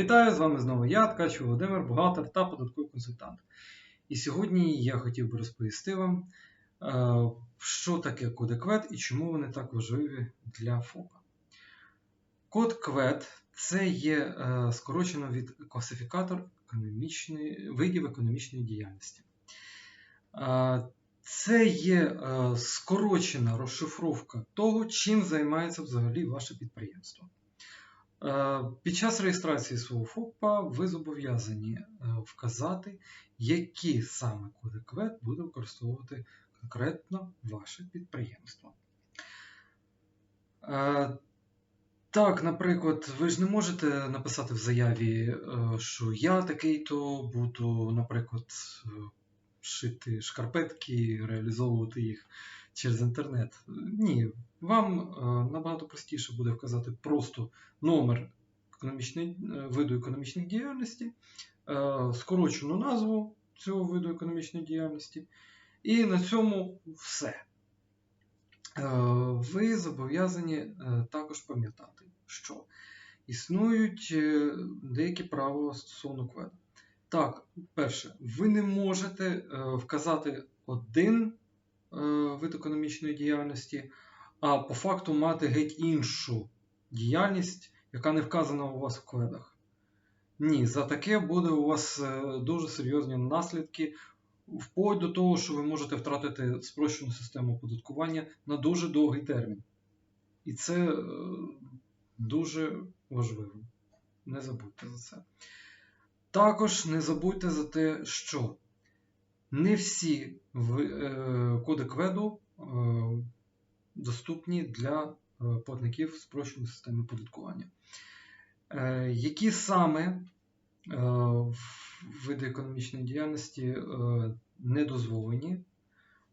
Вітаю з вами знову я, Ткач Володимир, бухгалтер та податковий консультант. І сьогодні я хотів би розповісти вам, е, що таке коди КВЕД і чому вони так важливі для ФОПа. Код КВЕД це є е, скорочено від класифікатор видів економічної діяльності. Е, Це є скорочена розшифровка того, чим займається взагалі ваше підприємство. Е, Під час реєстрації свого ФОПа ви зобов'язані е, вказати, які саме коди КВЕД буде використовувати конкретно ваше підприємство. Е, Так, наприклад, ви ж не можете написати в заяві, що я такий-то буду, наприклад, шити шкарпетки, реалізовувати їх через інтернет. Ні, вам е, набагато простіше буде вказати просто номер е, виду економічної діяльності, е, скорочену назву цього виду економічної діяльності, і на цьому все. Ви зобов'язані також пам'ятати, що існують деякі правила стосовно кведу. Так, перше, ви не можете вказати один вид економічної діяльності, а по факту мати геть іншу діяльність, яка не вказана у вас в кведах. Ні, за таке буде у вас е, дуже серйозні наслідки, вплоть до того, що ви можете втратити спрощену систему оподаткування на дуже довгий термін. І це е, дуже важливо. Не забудьте за це. Також не забудьте за те, що не всі е, коди кведу е, доступні для е, платників спрощеної системи оподаткування. Які саме види економічної діяльності не дозволені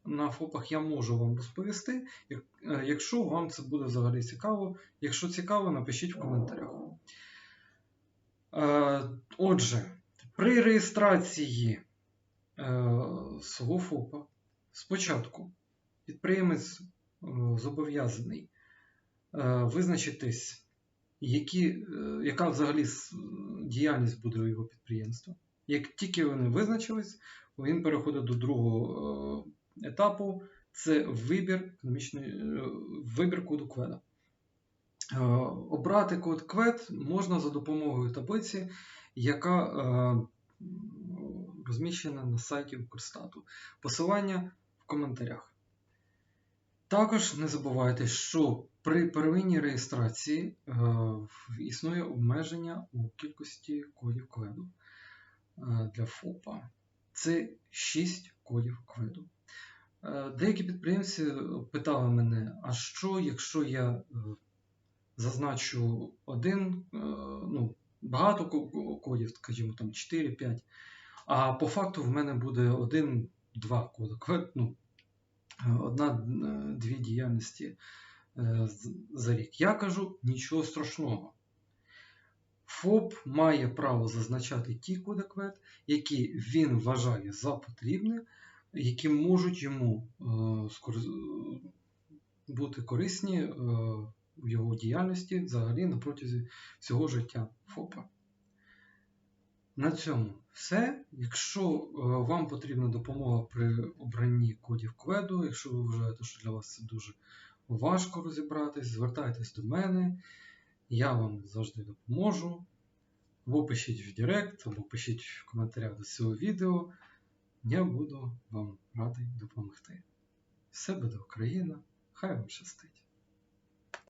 на ФОПах, я можу вам розповісти. Як- Якщо вам це буде взагалі цікаво, якщо цікаво, напишіть в коментарях. Отже, при реєстрації свого ФОПа спочатку підприємець е, зобов'язаний е, визначитись, які, е, яка взагалі діяльність буде у його підприємства. Як тільки вони визначились, він переходить до другого е, етапу це вибір, е, вибір коду кведа. Е, Обрати код КВЕД можна за допомогою таблиці, яка е, розміщена на сайті Укрстату. Посилання в коментарях. Також не забувайте, що при первинній реєстрації е, існує обмеження у кількості кодів кведу е, для ФОПа. Це 6 кодів кведу. Е, Деякі підприємці питали мене, а що, якщо я е, зазначу один, е, ну, багато кодів, скажімо, там 4-5, а по факту в мене буде один-два ну, е, одна-дві діяльності е, за рік. Я кажу нічого страшного. ФОП має право зазначати ті коди квед, які він вважає за потрібне, які можуть йому е, бути корисні е, в його діяльності взагалі на протязі всього життя ФОПа. На цьому все. Якщо е, вам потрібна допомога при обранні кодів кведу, якщо ви вважаєте, що для вас це дуже важко розібратись, звертайтесь до мене, я вам завжди допоможу. Або пишіть в Директ, або пишіть в коментарях до цього відео. Я буду вам радий допомогти. Все буде Україна! Хай вам щастить!